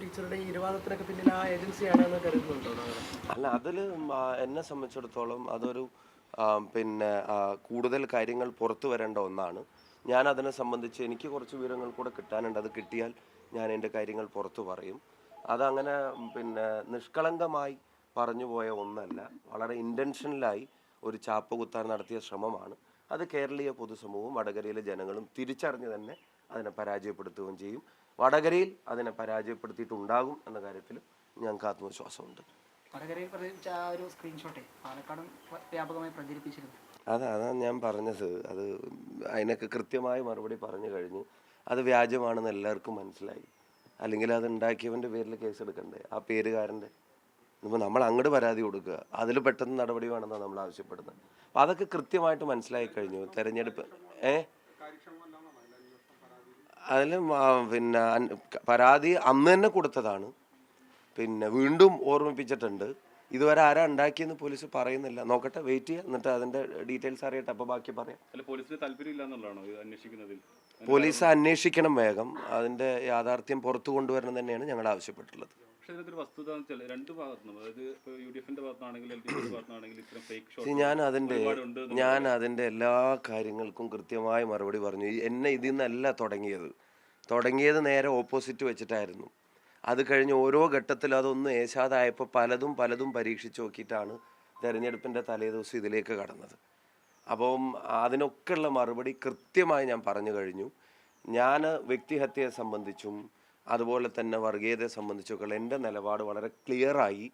ടീച്ചറുടെ ആ ഏജൻസിയാണെന്ന് കരുതുന്നുണ്ടോ അല്ല അതിൽ എന്നെ സംബന്ധിച്ചിടത്തോളം അതൊരു പിന്നെ കൂടുതൽ കാര്യങ്ങൾ പുറത്തു വരേണ്ട ഒന്നാണ്. ഞാൻ അതിനെ സംബന്ധിച്ച് എനിക്ക് കുറച്ച് വിവരങ്ങൾ കൂടെ കിട്ടാനുണ്ട്. അത് കിട്ടിയാൽ ഞാൻ എന്റെ കാര്യങ്ങൾ പുറത്തു പറയും. അതങ്ങനെ പിന്നെ നിഷ്കളങ്കമായി പറഞ്ഞു പോയ ഒന്നല്ല. വളരെ ഇന്റൻഷനിലായി ഒരു ചാപ്പ് കുത്താൻ നടത്തിയ ശ്രമമാണ്. അത് കേരളീയ പൊതുസമൂഹവും വടകരയിലെ ജനങ്ങളും തിരിച്ചറിഞ്ഞ് തന്നെ അതിനെ പരാജയപ്പെടുത്തുകയും ചെയ്യും. വടകരയിൽ അതിനെ പരാജയപ്പെടുത്തിയിട്ടുണ്ടാകും എന്ന കാര്യത്തിൽ ഞങ്ങൾക്ക് ആത്മവിശ്വാസമുണ്ട്. വടകരയിൽ പ്രചരിച്ച ആ ഒരു സ്ക്രീൻഷോട്ടെ പാലക്കാടും വ- വ്യാപകമായി പ്രചരിപ്പിച്ചിരുന്നു. അതാ അതാണ് ഞാൻ പറഞ്ഞത്. അത് അതിനൊക്കെ കൃത്യമായ മറുപടി പറഞ്ഞു കഴിഞ്ഞു. അത് വ്യാജമാണെന്ന് എല്ലാവർക്കും മനസ്സിലായി. അല്ലെങ്കിൽ അത് ഉണ്ടാക്കിയവന്റെ പേരിൽ കേസ് എടുക്കണ്ടേ? ആ പേരുകാരന്റെ ഇപ്പോൾ നമ്മൾ അങ്ങോട്ട് പരാതി കൊടുക്കുക. അതിൽ പെട്ടെന്ന് നടപടി വേണമെന്നാണ് നമ്മൾ ആവശ്യപ്പെടുന്നത്. അപ്പം അതൊക്കെ കൃത്യമായിട്ട് മനസ്സിലായി കഴിഞ്ഞു. തെരഞ്ഞെടുപ്പ് ഏ? അതിൽ പിന്നെ പരാതി അന്ന് തന്നെ കൊടുത്തതാണ്. പിന്നെ വീണ്ടും ഓർമ്മിപ്പിച്ചിട്ടുണ്ട്. ഇതുവരെ ആരാ ഉണ്ടാക്കിയെന്ന് പോലീസ് പറയുന്നില്ല. നോക്കട്ടെ വെയിറ്റ് ചെയ്യാം എന്നിട്ട് അതിന്റെ ഡീറ്റെയിൽസ് അറിയട്ടെ. അപ്പൊ ബാക്കി പറയാം. പോലീസ് അന്വേഷിക്കണം വേഗം. അതിന്റെ യാഥാർത്ഥ്യം പുറത്തു കൊണ്ടുവരണം തന്നെയാണ് ഞങ്ങൾ ആവശ്യപ്പെട്ടിട്ടുള്ളത് പക്ഷെ വസ്തുത എന്ന് വെച്ചാൽ രണ്ട് ഭാഗത്തുനിന്നും അതായത് യു ഡി എഫിന്റെ ഭാഗത്താണെങ്കിൽ എൽ ഡി എഫിന്റെ ഭാഗത്താണെങ്കിൽ ഇത്തരം ഫേക്ക് ഷോട്ട് ഞാൻ അതിന്റെ ഞാൻ അതിന്റെ എല്ലാ കാര്യങ്ങൾക്കും കൃത്യമായ മറുപടി പറഞ്ഞു. എന്നെ ഇതിൽ നിന്നല്ല തുടങ്ങിയത്. തുടങ്ങിയത് നേരെ ഓപ്പോസിറ്റ് വെച്ചിട്ടായിരുന്നു. അത് കഴിഞ്ഞ് ഓരോ ഘട്ടത്തിൽ അതൊന്ന് ഏശാദായപ്പോൾ പലതും പലതും പരീക്ഷിച്ച് നോക്കിയിട്ടാണ് തെരഞ്ഞെടുപ്പിന്റെ തലേദിവസം ഇതിലേക്ക് കടന്നത്. അപ്പം അതിനൊക്കെയുള്ള മറുപടി കൃത്യമായി ഞാൻ പറഞ്ഞു കഴിഞ്ഞു. ഞാൻ വ്യക്തിഹത്യയെ സംബന്ധിച്ചും അതുപോലെ തന്നെ വർഗീയതയെ സംബന്ധിച്ചൊക്കെ എന്റെ നിലപാട് വളരെ ക്ലിയറായി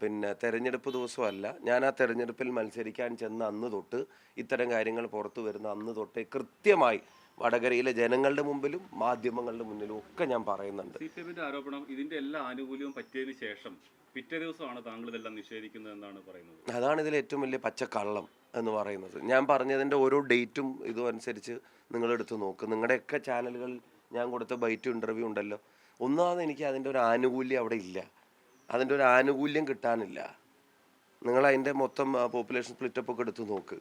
പിന്നെ തെരഞ്ഞെടുപ്പ് ദിവസമല്ല. ഞാൻ ആ തെരഞ്ഞെടുപ്പിൽ മത്സരിക്കാൻ ചെന്ന അന്ന് തൊട്ട് ഇത്തരം കാര്യങ്ങൾ പുറത്തു വരുന്ന അന്ന് തൊട്ടേ കൃത്യമായി വടകരയിലെ ജനങ്ങളുടെ മുമ്പിലും മാധ്യമങ്ങളുടെ മുന്നിലും ഒക്കെ ഞാൻ പറയുന്നുണ്ട്. സി പി എമ്മിന്റെ ആരോപണം ഇതിന്റെ എല്ലാ ആനുകൂല്യവും പറ്റിയതിനു ശേഷം പിറ്റേ ദിവസമാണ് താങ്കൾ ഇതെല്ലാം നിഷേധിക്കുന്നത് എന്നാണ് പറയുന്നത്. അതാണ് ഇതിൽ ഏറ്റവും വലിയ പച്ചക്കള്ളം എന്ന് പറയുന്നത്. ഞാൻ പറഞ്ഞതിന്റെ ഓരോ ഡേറ്റും ഇതും അനുസരിച്ച് നിങ്ങളെടുത്ത് നോക്ക്. നിങ്ങളുടെയൊക്കെ ചാനലുകളിൽ ഞാൻ കൊടുത്ത ബൈറ്റ് ഇന്റർവ്യൂ ഉണ്ടല്ലോ. ഒന്നാമത് എനിക്ക് അതിന്റെ ഒരു ആനുകൂല്യം അവിടെ ഇല്ല. അതിന്റെ ഒരു ആനുകൂല്യം കിട്ടാനില്ല. നിങ്ങൾ അതിന്റെ മൊത്തം പോപ്പുലേഷൻ സ്പ്ലിറ്റപ്പ് ഒക്കെ എടുത്ത് നോക്ക്.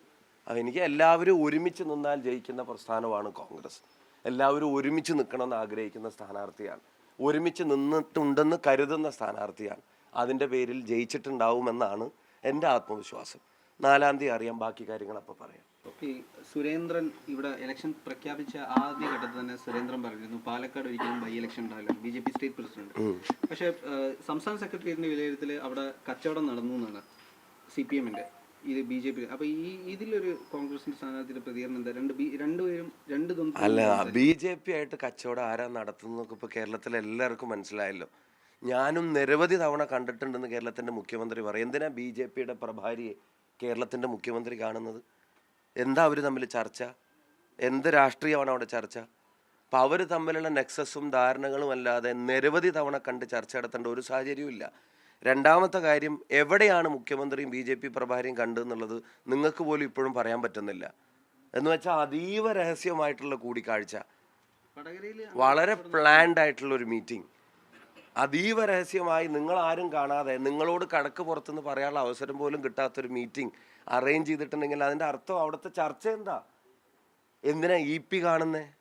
എനിക്ക് എല്ലാവരും ഒരുമിച്ച് നിന്നാൽ ജയിക്കുന്ന പ്രസ്ഥാനമാണ് കോൺഗ്രസ്. എല്ലാവരും ഒരുമിച്ച് നിൽക്കണമെന്ന് ആഗ്രഹിക്കുന്ന സ്ഥാനാർത്ഥിയാണ്. ഒരുമിച്ച് നിന്നിട്ടുണ്ടെന്ന് കരുതുന്ന സ്ഥാനാർത്ഥിയാണ്. അതിന്റെ പേരിൽ ജയിച്ചിട്ടുണ്ടാവുമെന്നാണ് എന്റെ ആത്മവിശ്വാസം. നാലാം തീയതി അറിയാം ബാക്കി കാര്യങ്ങൾ അപ്പോൾ പറയാം. ഈ സുരേന്ദ്രൻ ഇവിടെ ഇലക്ഷൻ പ്രഖ്യാപിച്ച ആദ്യ ഘട്ടത്തിൽ തന്നെ സുരേന്ദ്രൻ പറഞ്ഞിരുന്നു പാലക്കാട് ഒരിക്കലും ബൈ ഇലക്ഷൻ ഉണ്ടാവില്ല B J P state president പക്ഷെ സംസ്ഥാന സെക്രട്ടേറിയറ്റിന്റെ വിലയിരുത്തൽ അവിടെ കച്ചവടം നടന്നു എന്നാണ് സി പി എമ്മിന്റെ ഇത് ബി ജെ പി. അപ്പൊ ഈ ഇതിലൊരു കോൺഗ്രസിന്റെ സ്ഥാനാർത്ഥിയുടെ പ്രതികരണം എന്താ? രണ്ട് രണ്ടുപേരും രണ്ട് അല്ല ബി ജെ പി ആയിട്ട് കച്ചവടം ആരാ നടത്തുന്ന കേരളത്തിലെ കേരളത്തിൽ എല്ലാവർക്കും മനസ്സിലായല്ലോ. ഞാനും നിരവധി തവണ കണ്ടിട്ടുണ്ടെന്ന് കേരളത്തിന്റെ മുഖ്യമന്ത്രി പറയും. എന്തിനാ ബി ജെ പിയുടെ പ്രഭാരിയെ കേരളത്തിന്റെ മുഖ്യമന്ത്രി കാണുന്നത്? എന്താ അവർ തമ്മിൽ ചർച്ച? എന്ത് രാഷ്ട്രീയമാണ് അവിടെ ചർച്ച? അപ്പോൾ അവർ തമ്മിലുള്ള നെക്സസും ധാരണകളും അല്ലാതെ നിരവധി തവണ കണ്ട് ചർച്ച നടത്തേണ്ട ഒരു സാഹചര്യവും ഇല്ല. രണ്ടാമത്തെ കാര്യം എവിടെയാണ് മുഖ്യമന്ത്രിയും ബി ജെ പി പ്രഭാരിയും കണ്ടെന്നുള്ളത് നിങ്ങൾക്ക് പോലും ഇപ്പോഴും പറയാൻ പറ്റുന്നില്ല. എന്ന് വെച്ചാൽ അതീവ രഹസ്യമായിട്ടുള്ള കൂടിക്കാഴ്ച. വളരെ പ്ലാൻഡ് ആയിട്ടുള്ള ഒരു മീറ്റിംഗ് അതീവ രഹസ്യമായി നിങ്ങൾ ആരും കാണാതെ നിങ്ങളോട് കണക്ക് പുറത്തുനിന്ന് പറയാനുള്ള അവസരം പോലും കിട്ടാത്തൊരു മീറ്റിംഗ് അറേഞ്ച് ചെയ്തിട്ടുണ്ടെങ്കിൽ അതിന്റെ അർത്ഥം അവിടുത്തെ ചർച്ച എന്താ? എന്തിനാ ഇ പി കാണുന്നേ?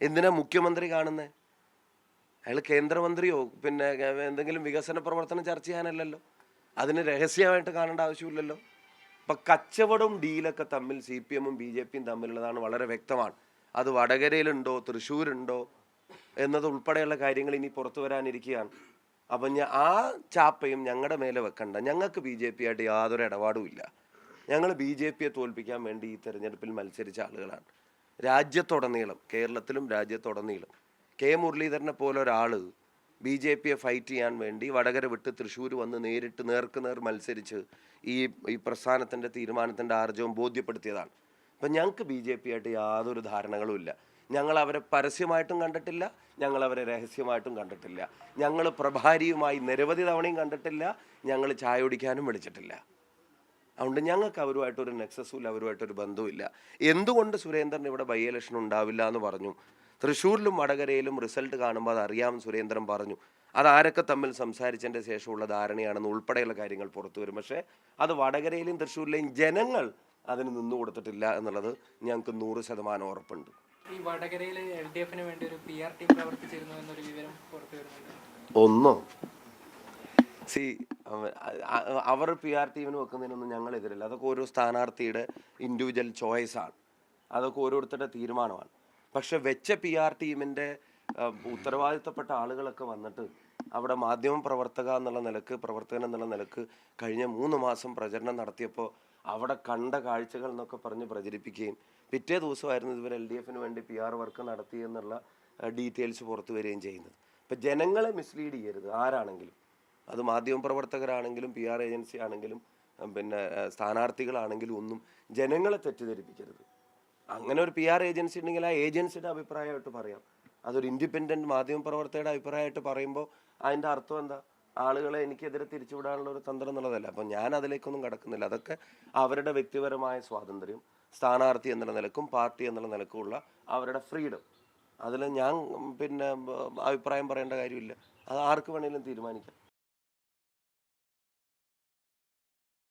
എന്തിനാ മുഖ്യമന്ത്രി കാണുന്നേ? അയാൾ കേന്ദ്രമന്ത്രിയോ? പിന്നെ എന്തെങ്കിലും വികസന പ്രവർത്തനം ചർച്ച ചെയ്യാനല്ലല്ലോ? അതിന് രഹസ്യമായിട്ട് കാണേണ്ട ആവശ്യമില്ലല്ലോ? ഇപ്പം കച്ചവടവും ഡീലൊക്കെ തമ്മിൽ സി പി എമ്മും ബി ജെ പിയും തമ്മിലുള്ളതാണ് വളരെ വ്യക്തമാണ്. അത് വടകരയിലുണ്ടോ തൃശ്ശൂരുണ്ടോ എന്നത് ഉൾപ്പെടെയുള്ള കാര്യങ്ങൾ ഇനി പുറത്തു വരാനിരിക്കുകയാണ്. അപ്പം ആ ചാപ്പയും ഞങ്ങളുടെ മേലെ വെക്കണ്ട. ഞങ്ങൾക്ക് ബി ജെ പി ആയിട്ട് യാതൊരു ഇടപാടും ഇല്ല. ഞങ്ങൾ ബി ജെ പിയെ തോൽപ്പിക്കാൻ വേണ്ടി ഈ തെരഞ്ഞെടുപ്പിൽ മത്സരിച്ച ആളുകളാണ്. രാജ്യത്തുടനീളം കേരളത്തിലും രാജ്യത്തുടനീളം കെ മുരളീധരനെ പോലെ ഒരാൾ ബി ജെ പിയെ ഫൈറ്റ് ചെയ്യാൻ വേണ്ടി വടകര വിട്ട് തൃശ്ശൂർ വന്ന് നേരിട്ട് നേർക്ക് നേർ മത്സരിച്ച് ഈ ഈ പ്രസ്ഥാനത്തിന്റെ തീരുമാനത്തിന്റെ ആർജവം ബോധ്യപ്പെടുത്തിയതാണ്. അപ്പം ഞങ്ങൾക്ക് ബി ജെ പി ആയിട്ട് യാതൊരു ധാരണകളും ഇല്ല. ഞങ്ങൾ അവരെ പരസ്യമായിട്ടും കണ്ടിട്ടില്ല ഞങ്ങൾ അവരെ രഹസ്യമായിട്ടും കണ്ടിട്ടില്ല. ഞങ്ങൾ പ്രഭാരിയുമായി നിരവധി തവണയും കണ്ടിട്ടില്ല ഞങ്ങൾ ചായ കുടിക്കാനും വിളിച്ചിട്ടില്ല. അതുകൊണ്ട് ഞങ്ങൾക്ക് അവരുമായിട്ടൊരു നെക്സസും ഇല്ല അവരുമായിട്ടൊരു ബന്ധവുമില്ല. എന്തുകൊണ്ട് സുരേന്ദ്രൻ ഇവിടെ ബൈ ഇലക്ഷൻ ഉണ്ടാവില്ല എന്ന് പറഞ്ഞു? തൃശ്ശൂരിലും വടകരയിലും റിസൾട്ട് കാണുമ്പോൾ അത് അറിയാം സുരേന്ദ്രൻ പറഞ്ഞു അത് ആരൊക്കെ തമ്മിൽ സംസാരിച്ചതിന്റെ ശേഷമുള്ള ധാരണയാണെന്ന് ഉൾപ്പെടെയുള്ള കാര്യങ്ങൾ പുറത്തു വരും. പക്ഷേ അത് വടകരയിലും തൃശ്ശൂരിലെയും ജനങ്ങൾ അതിന് നിന്നു കൊടുത്തിട്ടില്ല എന്നുള്ളത് ഞങ്ങൾക്ക് നൂറ് ശതമാനം ഉറപ്പുണ്ട്. ഈ വടകരയിൽ എൽ ഡി എഫിന് വേണ്ടി ഒരു പി ആർ ടീം പ്രവർത്തിച്ചിരുന്നു എന്നൊരു വിവരം ഒന്നോ? സി അവർ പി ആർ ടീമിന് വെക്കുന്നതിനൊന്നും ഞങ്ങൾ എതിരില്ല അതൊക്കെ ഓരോ സ്ഥാനാർത്ഥിയുടെ ഇൻഡിവിജ്വൽ ചോയ്സാണ് അതൊക്കെ ഓരോരുത്തരുടെ തീരുമാനമാണ്. പക്ഷെ വെച്ച പി ആർ ടീമിന്റെ ഉത്തരവാദിത്തപ്പെട്ട ആളുകളൊക്കെ വന്നിട്ട് അവിടെ മാധ്യമ പ്രവർത്തക എന്നുള്ള നിലയ്ക്ക് പ്രവർത്തകൻ എന്നുള്ള നിലയ്ക്ക് കഴിഞ്ഞ മൂന്ന് മാസം പ്രചരണം നടത്തിയപ്പോൾ അവിടെ കണ്ട കാഴ്ചകൾ എന്നൊക്കെ പറഞ്ഞ് പ്രചരിപ്പിക്കുകയും പിറ്റേ ദിവസമായിരുന്നു ഇതുവരെ എൽ ഡി എഫിന് വേണ്ടി പി ആർ വർക്ക് നടത്തി എന്നുള്ള ഡീറ്റെയിൽസ് പുറത്തു വരികയും ചെയ്യുന്നത്. അപ്പം ജനങ്ങളെ മിസ്ലീഡ് ചെയ്യരുത്. ആരാണെങ്കിലും. അത് മാധ്യമപ്രവർത്തകരാണെങ്കിലും പി ആർ ഏജൻസി ആണെങ്കിലും പിന്നെ സ്ഥാനാർത്ഥികളാണെങ്കിലും ഒന്നും ജനങ്ങളെ തെറ്റിദ്ധരിപ്പിക്കരുത്. അങ്ങനെ ഒരു പി ആർ ഏജൻസി ഉണ്ടെങ്കിൽ ആ ഏജൻസിയുടെ അഭിപ്രായമായിട്ട് പറയാം. അതൊരു ഇൻഡിപെൻഡന്റ് മാധ്യമപ്രവർത്തകരുടെ അഭിപ്രായമായിട്ട് പറയുമ്പോൾ അതിന്റെ അർത്ഥം എന്താ? ആളുകളെ എനിക്കെതിരെ തിരിച്ചുവിടാനുള്ള ഒരു തന്ത്രം എന്നുള്ളതല്ല. അപ്പം ഞാൻ അതിലേക്കൊന്നും കടക്കുന്നില്ല. അതൊക്കെ അവരുടെ വ്യക്തിപരമായ സ്വാതന്ത്ര്യം സ്ഥാനാർത്ഥി എന്നുള്ള നിലക്കും പാർട്ടി എന്നുള്ള നിലക്കുമുള്ള അവരുടെ ഫ്രീഡം. അതിൽ ഞാൻ പിന്നെ അഭിപ്രായം പറയേണ്ട കാര്യമില്ല. അത് ആർക്ക് വേണമെങ്കിലും തീരുമാനിക്കാം.